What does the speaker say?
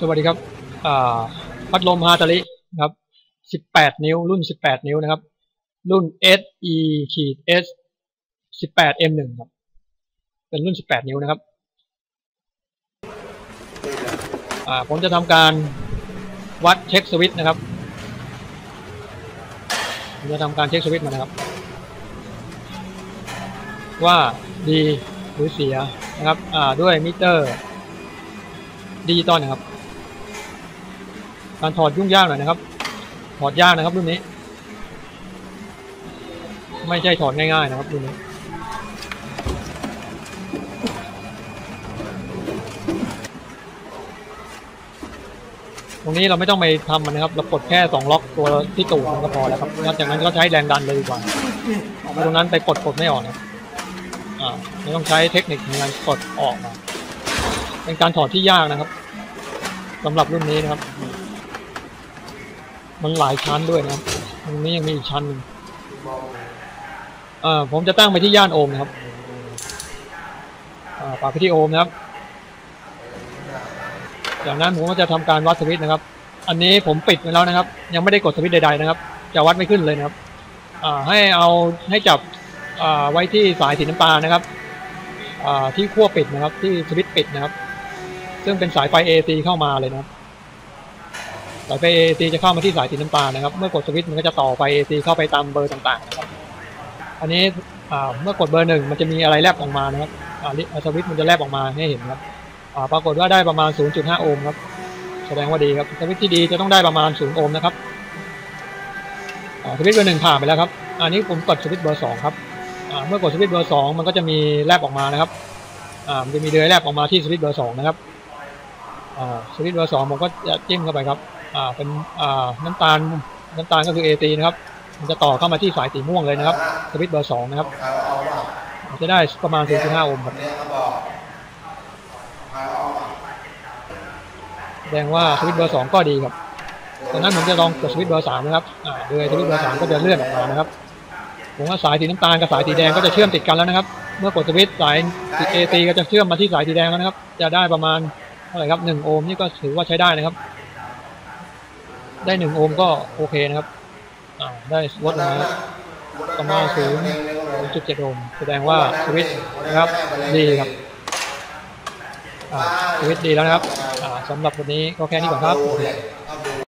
สวัสดีครับพัดลมฮาตาริครับ 18 นิ้ว รุ่น 18 นิ้วนะครับ รุ่น SE ขีด S 18 M1 ครับ เป็นรุ่น 18 นิ้วนะครับผมจะทำการวัดเช็คสวิตช์นะครับผมจะทำการเช็คสวิตช์มานะครับ ว่าดีหรือเสียนะครับด้วยมิเตอร์ ดิจิตอลนะครับ การถอดยุ่งยากหน่อยนะครับ ถอดยากนะครับรุ่นนี้ ไม่ใช่ถอดง่ายๆนะครับรุ่นนี้ตรงนี้เราไม่ต้องไปทำมันนะครับ เรากดแค่สองล็อกตัวที่ตูดมันก็พอแล้วครับแล้วจากนั้นก็ใช้แรงดันเลยดีกว่าเอาตรงนั้นไปกดกดไม่ออกนะอ่าไม่ต้องใช้เทคนิคในการกดออกมา เป็นการถอดที่ยากนะครับสำหรับรุ่นนี้นะครับ มันหลายชั้นด้วยนะครับตรงนี้ยังมีอีกชั้นหนึ่งอ่าผมจะตั้งไปที่ย่านโอมนะครับอ่าปรับไปที่โอมนะครับจากนั้นผมก็จะทำการวัดสวิตนะครับ อันนี้ผมปิดไปแล้วนะครับ ยังไม่ได้กดสวิตใดๆนะครับ จะวัดไม่ขึ้นเลยนะครับ อ่าให้เอาให้จับอ่าไว้ที่สายสีน้ำตาลนะครับ อ่าที่ขั้วปิดนะครับ ที่สวิตปิดนะครับ ซึ่งเป็นสายไฟ AC เข้ามาเลยนะสายไฟ AC จะเข้ามาที่สายสีน้ำตาลนะครับ เมื่อกดสวิตช์มันก็จะต่อไฟ AC เข้าไปตามเบอร์ต่างๆนะครับ อันนี้เมื่อกดเบอร์หนึ่งมันจะมีอะไรแลบออกมานะครับอ่าลิสวิตช์มันจะแลบออกมาให้เห็นครับปรากฏว่าได้ประมาณ 0.5 โอห์มครับ แสดงว่าดีครับสวิตช์ที่ดีจะต้องได้ประมาณ 0 โอห์มนะครับสวิตช์เบอร์หนึ่งผ่านไปแล้วครับ อันนี้ผมกดสวิตช์เบอร์สองครับเมื่อกดสวิตช์เบอร์สองมันก็จะมีแลบออกมานะครับมันจะมีเดือยแลบออกมาที่สวิตช์เบอร์สองนะครับ สวิตช์เบอร์สองผมก็จะจิ้มเข้าไปครับอ่าเป็นอ่าน้ำตาลน้ำตาลก็คือ AC นะครับ มันจะต่อเข้ามาที่สายสีม่วงเลยนะครับสวิตช์เบอร์สองนะครับจะได้ประมาณ 0.5 โอห์มครับแสดงว่าสวิตช์เบอร์สองก็ดีครับจากนั้นผมจะลองกดสวิตช์เบอร์สามนะครับอ่าโดยสวิตช์เบอร์สามก็จะเลื่อนออกมานะครับผมว่าสายสีน้ำตาลกับสายสีแดงก็จะเชื่อมติดกันแล้วนะครับ เมื่อกดสวิตช์สาย AC ก็จะเชื่อมมาที่สายสีแดงแล้วนะครับ จะได้ประมาณ เท่าไหร่ครับหนึ่งโอห์มนี่ก็ถือว่าใช้ได้นะครับ ได้หนึ่งโอห์มก็โอเคนะครับอ่าได้ลดลงมาประมาณศูนย์จุดเจ็ดโอห์มแสดงว่าสวิตช์นะครับดีครับอ่าสวิตช์ดีแล้วนะครับอ่าสำหรับวันนี้ก็แค่นี้ก่อนครับ